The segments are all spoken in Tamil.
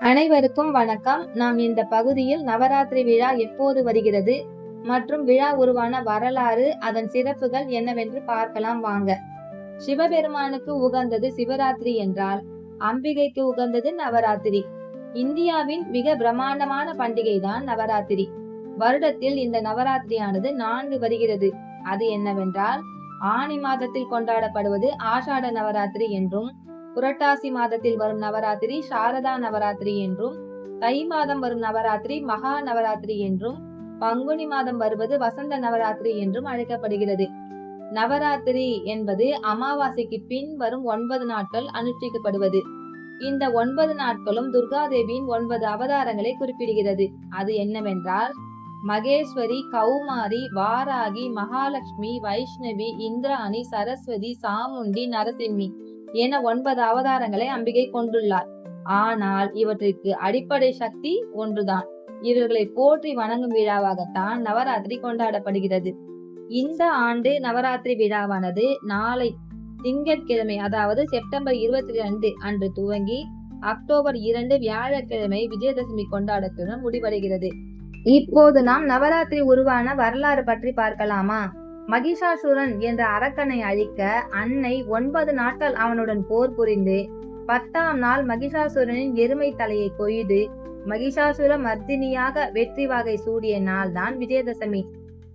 அனைவருக்கும் வணக்கம். நாம் இந்த பகுதியில் நவராத்திரி விழா எப்போது வருகிறது மற்றும் விழா உருவான வரலாறு அதன் சிறப்புகள் என்னவென்று பார்க்கலாம் வாங்க. சிவபெருமானுக்கு உகந்தது சிவராத்திரி என்றால் அம்பிகைக்கு உகந்தது நவராத்திரி. இந்தியாவின் மிக பிரம்மாண்டமான பண்டிகை தான் நவராத்திரி. வருடத்தில் இந்த நவராத்திரியானது நான்கு வருகிறது. அது என்னவென்றால் ஆனி மாதத்தில் கொண்டாடப்படுவது ஆஷாட நவராத்திரி என்றும் புரட்டாசி மாதத்தில் வரும் நவராத்திரி சாரதா நவராத்திரி என்றும் தை மாதம் வரும் நவராத்திரி மகா நவராத்திரி என்றும் பங்குனி மாதம் வருவது வசந்த நவராத்திரி என்றும் அழைக்கப்படுகிறது. நவராத்திரி என்பது அமாவாசைக்கு பின் வரும் ஒன்பது நாட்கள் அனுஷ்டிக்கப்படுவது. இந்த ஒன்பது நாட்களும் துர்காதேவியின் ஒன்பது அவதாரங்களை குறிப்பிடுகிறது. அது என்னவென்றால் மகேஸ்வரி கௌமாரி வாராகி மகாலட்சுமி வைஷ்ணவி இந்திராணி சரஸ்வதி சாமுண்டி நரசிம்மி. என ஒன்பது அவதாரங்களை அம்பிகை கொண்டுள்ளார். ஆனால் இவற்றிற்கு அடிப்படை சக்தி ஒன்றுதான். இவர்களை போற்றி வணங்கும் விழாவாகத்தான் நவராத்திரி கொண்டாடப்படுகிறது. இந்த ஆண்டு நவராத்திரி விழாவானது நாளை திங்கட்கிழமை அதாவது செப்டம்பர் இருபத்தி ரெண்டு அன்று துவங்கி அக்டோபர் இரண்டு வியாழக்கிழமை விஜயதசமி கொண்டாடத்துடன் முடிவடைகிறது. இப்போது நாம் நவராத்திரி உருவான வரலாறு பற்றி பார்க்கலாமா? மகிஷாசுரன் என்ற அரக்கனை அழிக்க அன்னை ஒன்பது நாட்கள் அவனுடன் போர் புரிந்து பத்தாம் நாள் மகிஷாசுரனின் எருமை தலையை கொய்து மகிஷாசுர மர்தினியாக வெற்றி வகை சூடிய நாள் தான் விஜயதசமி.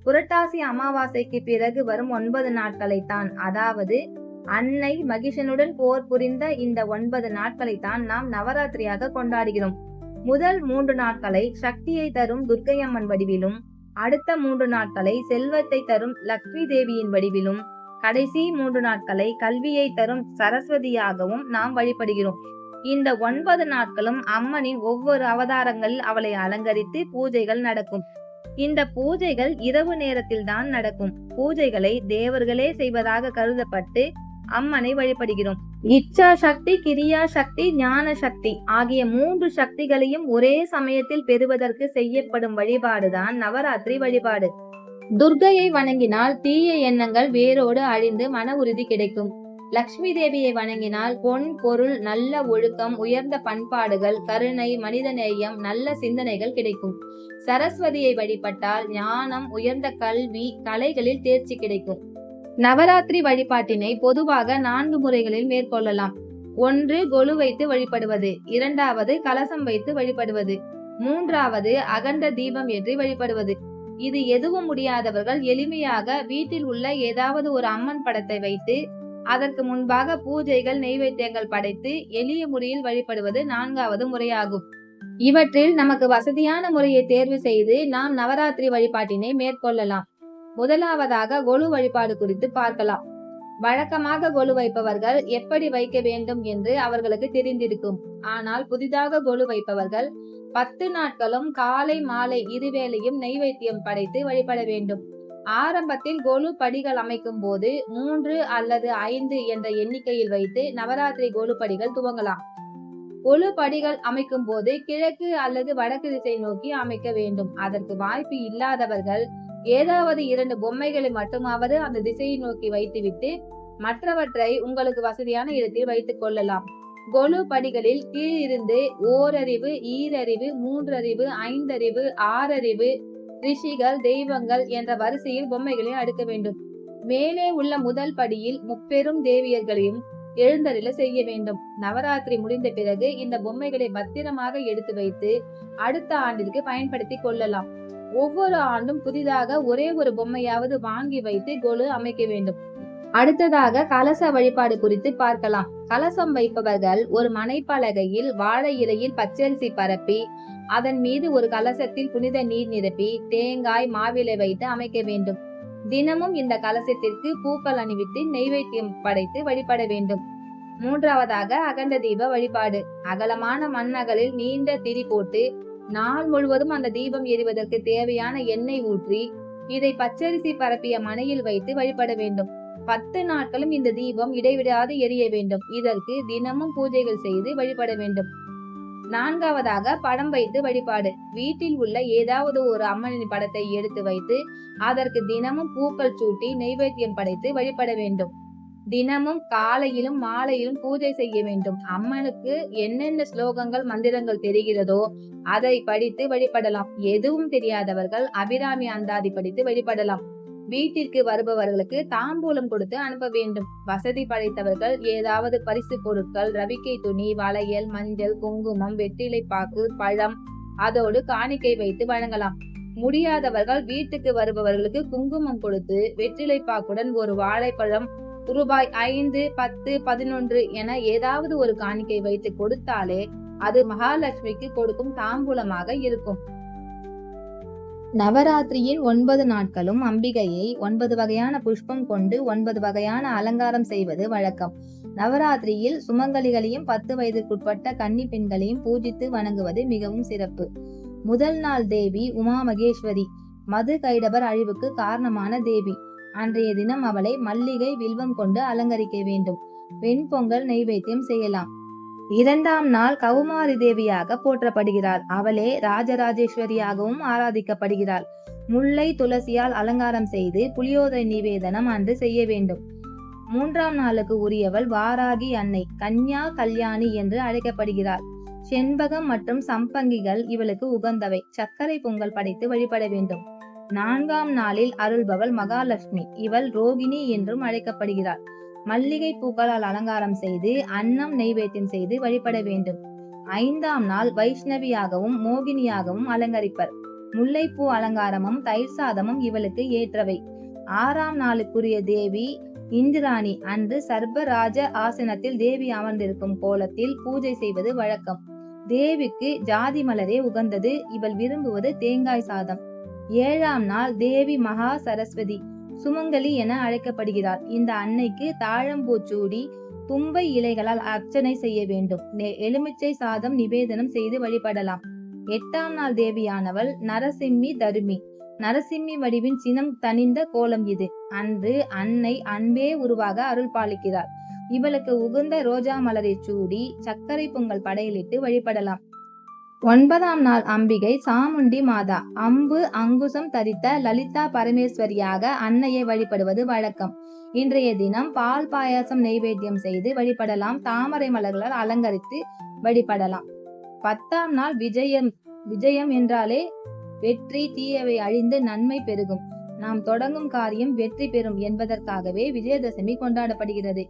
புரட்டாசி அமாவாசைக்கு பிறகு வரும் ஒன்பது நாட்களை தான் அதாவது அன்னை மகிஷனுடன் போர் புரிந்த இந்த ஒன்பது நாட்களை தான் நாம் நவராத்திரியாக கொண்டாடுகிறோம். முதல் மூன்று நாட்களை சக்தியை தரும் துர்க்கையம்மன் வடிவிலும் அடுத்த மூன்று நாட்களை செல்வத்தை தரும் லக்ஷ்மி தேவியின் வடிவிலும் கடைசி மூன்று நாட்களை கல்வியை தரும் சரஸ்வதியாகவும் நாம் வழிபடுகிறோம். இந்த ஒன்பது நாட்களும் அம்மனின் ஒவ்வொரு அவதாரங்களில் அவளை அலங்கரித்து பூஜைகள் நடக்கும். இந்த பூஜைகள் இரவு நேரத்தில் தான் நடக்கும். பூஜைகளை தேவர்களே செய்வதாக கருதப்பட்டு அம்மனை வழிபடுகிறோம். இச்சா சக்தி கிரியா சக்தி ஞான சக்தி ஆகிய மூன்று சக்திகளையும் ஒரே சமயத்தில் பெறுவதற்கு செய்யப்படும் வழிபாடுதான் நவராத்திரி வழிபாடு. துர்கையை வணங்கினால் தீய எண்ணங்கள் வேரோடு அழிந்து மன உறுதி கிடைக்கும். லக்ஷ்மி தேவியை வணங்கினால் பொன் பொருள் நல்ல ஒழுக்கம் உயர்ந்த பண்பாடுகள் கருணை மனிதநேயம் நல்ல சிந்தனைகள் கிடைக்கும். சரஸ்வதியை வழிபட்டால் ஞானம் உயர்ந்த கல்வி கலைகளில் தேர்ச்சி கிடைக்கும். நவராத்திரி வழிபாட்டினை பொதுவாக நான்கு முறைகளில் மேற்கொள்ளலாம். ஒன்று கொலு வைத்து வழிபடுவது. இரண்டாவது கலசம் வைத்து வழிபடுவது. மூன்றாவது அகண்ட தீபம் ஏற்றி வழிபடுவது. இது எதுவும் முடியாதவர்கள் எளிமையாக வீட்டில் உள்ள ஏதாவது ஒரு அம்மன் படத்தை வைத்து அதற்கு முன்பாக பூஜைகள் நெய்வேத்தியங்கள் படைத்து எளிய முறையில் வழிபடுவது நான்காவது முறையாகும். இவற்றில் நமக்கு வசதியான முறையை தேர்வு செய்து நாம் நவராத்திரி வழிபாட்டினை மேற்கொள்ளலாம். முதலாவதாக கொலு வழிபாடு குறித்து பார்க்கலாம். வழக்கமாக கொலு வைப்பவர்கள் எப்படி வைக்க வேண்டும் என்று அவர்களுக்கு தெரிந்திருக்கும். ஆனால் புதிதாக கொலு வைப்பவர்கள் பத்து நாட்களும் காலை மாலை இருவேளையும் நெய்வேத்தியம் படைத்து வழிபட வேண்டும். ஆரம்பத்தில் கொலு படிகள் அமைக்கும் போது மூன்று அல்லது ஐந்து என்ற எண்ணிக்கையில் வைத்து நவராத்திரி கொலு படிகள் துவங்கலாம். கொலு படிகள் அமைக்கும் போது கிழக்கு அல்லது வடக்கு திசை நோக்கி அமைக்க வேண்டும். அதற்கு வாய்ப்பு இல்லாதவர்கள் ஏதாவது இரண்டு பொம்மைகளை மட்டுமாவது அந்த திசையை நோக்கி வைத்துவிட்டு மற்றவற்றை உங்களுக்கு வசதியான இடத்தில் வைத்துக் கொள்ளலாம். கொலு படிகளில் கீழிருந்து ஓரறிவு ஈரறிவு மூன்றறிவு ஐந்தறிவு ஆறறிவு ரிஷிகள் தெய்வங்கள் என்ற வரிசையில் பொம்மைகளை அடுக்க வேண்டும். மேலே உள்ள முதல் படியில் முப்பெரும் தேவியர்களையும் எழுந்தருள செய்ய வேண்டும். நவராத்திரி முடிந்த பிறகு இந்த பொம்மைகளை பத்திரமாக எடுத்து வைத்து அடுத்த ஆண்டிற்கு பயன்படுத்தி கொள்ளலாம். ஒவ்வொரு ஆண்டும் புதிதாக ஒரே ஒரு பொம்மையாவது வாங்கி வைத்து கொலு அமைக்க வேண்டும். அடுத்ததாக கலச வழிபாடு குறித்து பார்க்கலாம். கலசம் வைப்பவர்கள் ஒரு மனைப்பலகையில் வாழை இலையில் பச்சரிசி பரப்பி அதன் மீது ஒரு கலசத்தில் புனித நீர் நிரப்பி தேங்காய் மாவிலை வைத்து அமைக்க வேண்டும். தினமும் இந்த கலசத்திற்கு பூக்கள் அணிவித்து நெய்வேத்தியம் படைத்து வழிபட வேண்டும். மூன்றாவதாக அகண்ட தீப வழிபாடு. அகலமான மண்ணகலில் நீண்ட திரி போட்டு நாள் முழுவதும் அந்த தீபம் எரிவதற்கு தேவையான எண்ணெய் ஊற்றி இதை பச்சரிசி பரப்பிய மனையில் வைத்து வழிபட வேண்டும். பத்து நாட்களும் இந்த தீபம் இடைவிடாது எரிய வேண்டும். இதற்கு தினமும் பூஜைகள் செய்து வழிபட வேண்டும். நான்காவதாக படம் வைத்து வழிபாடு. வீட்டில் உள்ள ஏதாவது ஒரு அம்மனின் படத்தை எடுத்து வைத்து அதற்கு தினமும் பூக்கள் சூட்டி நெய்வேத்தியம் படைத்து வழிபட வேண்டும். தினமும் காலையிலும் மாலையிலும் பூஜை செய்ய வேண்டும். அம்மனுக்கு என்னென்ன ஸ்லோகங்கள் மந்திரங்கள் தெரிகிறதோ அதை படித்து வழிபடலாம். எதுவும் தெரியாதவர்கள் அபிராமி அந்தாதி படித்து வழிபடலாம். வீட்டிற்கு வருபவர்களுக்கு தாம்பூலம் கொடுத்து அனுப்ப வேண்டும். வசதி படைத்தவர்கள் ஏதாவது பரிசு பொருட்கள் ரவிக்கை துணி வளையல் மஞ்சள் குங்குமம் வெற்றிலை பாக்கு பழம் அதோடு காணிக்கை வைத்து வழங்கலாம். முடியாதவர்கள் வீட்டுக்கு வருபவர்களுக்கு குங்குமம் கொடுத்து வெற்றிலை பாக்குடன் ஒரு வாழைப்பழம் ரூபாய் ஐந்து பத்து பதினொன்று என ஏதாவது ஒரு காணிக்கை வைத்து கொடுத்தாலே அது மகாலட்சுமிக்கு கொடுக்கும் தாம்பூலமாக இருக்கும். நவராத்திரியின் ஒன்பது நாட்களும் அம்பிகையை ஒன்பது வகையான புஷ்பம் கொண்டு ஒன்பது வகையான அலங்காரம் செய்வது வழக்கம். நவராத்திரியில் சுமங்கலிகளையும் பத்து வயதிற்குட்பட்ட கன்னி பெண்களையும் பூஜித்து வணங்குவது மிகவும் சிறப்பு. முதல் நாள் தேவி உமா மகேஸ்வரி மது கைடபர் அழிவுக்கு காரணமான தேவி. அன்றைய தினம் அவளை மல்லிகை வில்வம் கொண்டு அலங்கரிக்க வேண்டும். வெண்பொங்கல் நெய்வேத்தியம் செய்யலாம். இரண்டாம் நாள் கவுமாரி தேவியாக போற்றப்படுகிறாள். அவளே ராஜராஜேஸ்வரியாகவும் ஆராதிக்கப்படுகிறாள். முல்லை துளசியால் அலங்காரம் செய்து புளியோதரை நிவேதனம் அன்று செய்ய வேண்டும். மூன்றாம் நாளுக்கு உரியவள் வாராகி அன்னை கன்யா கல்யாணி என்று அழைக்கப்படுகிறாள். செண்பகம் மற்றும் சம்பங்கிகள் இவளுக்கு உகந்தவை. சர்க்கரை பொங்கல் படைத்து வழிபட வேண்டும். நான்காம் நாளில் அருள்பவள் மகாலட்சுமி. இவள் ரோகிணி என்றும் அழைக்கப்படுகிறாள். மல்லிகை பூக்களால் அலங்காரம் செய்து அன்னம் நெய்வேத்தியம் செய்து வழிபட வேண்டும். ஐந்தாம் நாள் வைஷ்ணவியாகவும் மோகினியாகவும் அலங்கரிப்பர். முல்லைப்பூ அலங்காரமும் தயிர் சாதமும் இவளுக்கு ஏற்றவை. ஆறாம் நாளுக்குரிய தேவி இந்திராணி. அன்று சர்பராஜ ஆசனத்தில் தேவி அமர்ந்திருக்கும் கோலத்தில் பூஜை செய்வது வழக்கம். தேவிக்கு ஜாதி மலரே உகந்தது. இவள் விரும்புவது தேங்காய் சாதம். ஏழாம் நாள் தேவி மகா சரஸ்வதி சுமங்கலி என அழைக்கப்படுகிறார். இந்த அன்னைக்கு தாழம்பூச்சூடி தும்பை இலைகளால் அர்ச்சனை செய்ய வேண்டும். எலுமிச்சை சாதம் நிவேதனம் செய்து வழிபடலாம். எட்டாம் நாள் தேவியானவள் நரசிம்மி தருமி. நரசிம்மி வடிவின் சினம் தனிந்த கோலம் இது. அன்று அன்னை அன்பே உருவாக அருள் பாலிக்கிறார். இவளுக்கு உகுந்த ரோஜா மலரை சூடி சர்க்கரை பொங்கல் படையலிட்டு வழிபடலாம். ஒன்பதாம் நாள் அம்பிகை சாமுண்டி மாதா. அம்பு அங்குசம் தரித்த லலிதா பரமேஸ்வரியாக அன்னையை வழிபடுவது வழக்கம். இன்றைய தினம் பால் பாயாசம் நெய்வேத்தியம் செய்து வழிபடலாம். தாமரை மலர்களால் அலங்கரித்து வழிபடலாம். பத்தாம் நாள் விஜயம். விஜயம் என்றாலே வெற்றி தீயவை அழிந்து நன்மை பெருகும். நாம் தொடங்கும் காரியம் வெற்றி பெறும் என்பதற்காகவே விஜயதசமி கொண்டாடப்படுகிறது.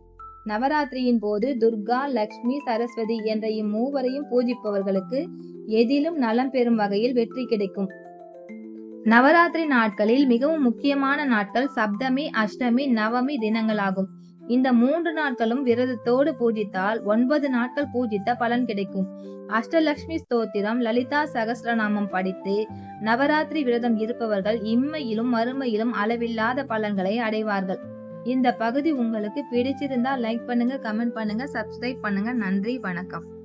நவராத்திரியின் போது துர்கா லக்ஷ்மி சரஸ்வதி என்ற இம்மூவரையும் பூஜிப்பவர்களுக்கு எதிலும் நலம் பெறும் வகையில் வெற்றி கிடைக்கும். நவராத்திரி நாட்களில் மிகவும் முக்கியமான நாட்கள் சப்தமி அஷ்டமி நவமி தினங்களாகும். இந்த மூன்று நாட்களும் விரதத்தோடு பூஜித்தால் ஒன்பது நாட்கள் பூஜித்த பலன் கிடைக்கும். அஷ்டலக்ஷ்மி ஸ்தோத்திரம் லலிதா சகஸ்ரநாமம் படித்து நவராத்திரி விரதம் இருப்பவர்கள் இம்மையிலும் மறுமையிலும் அளவில்லாத பலன்களை அடைவார்கள். இந்த பகுதி உங்களுக்கு பிடிச்சிருந்தா லைக் பண்ணுங்க கமெண்ட் பண்ணுங்க சப்ஸ்கிரைப் பண்ணுங்க. நன்றி வணக்கம்.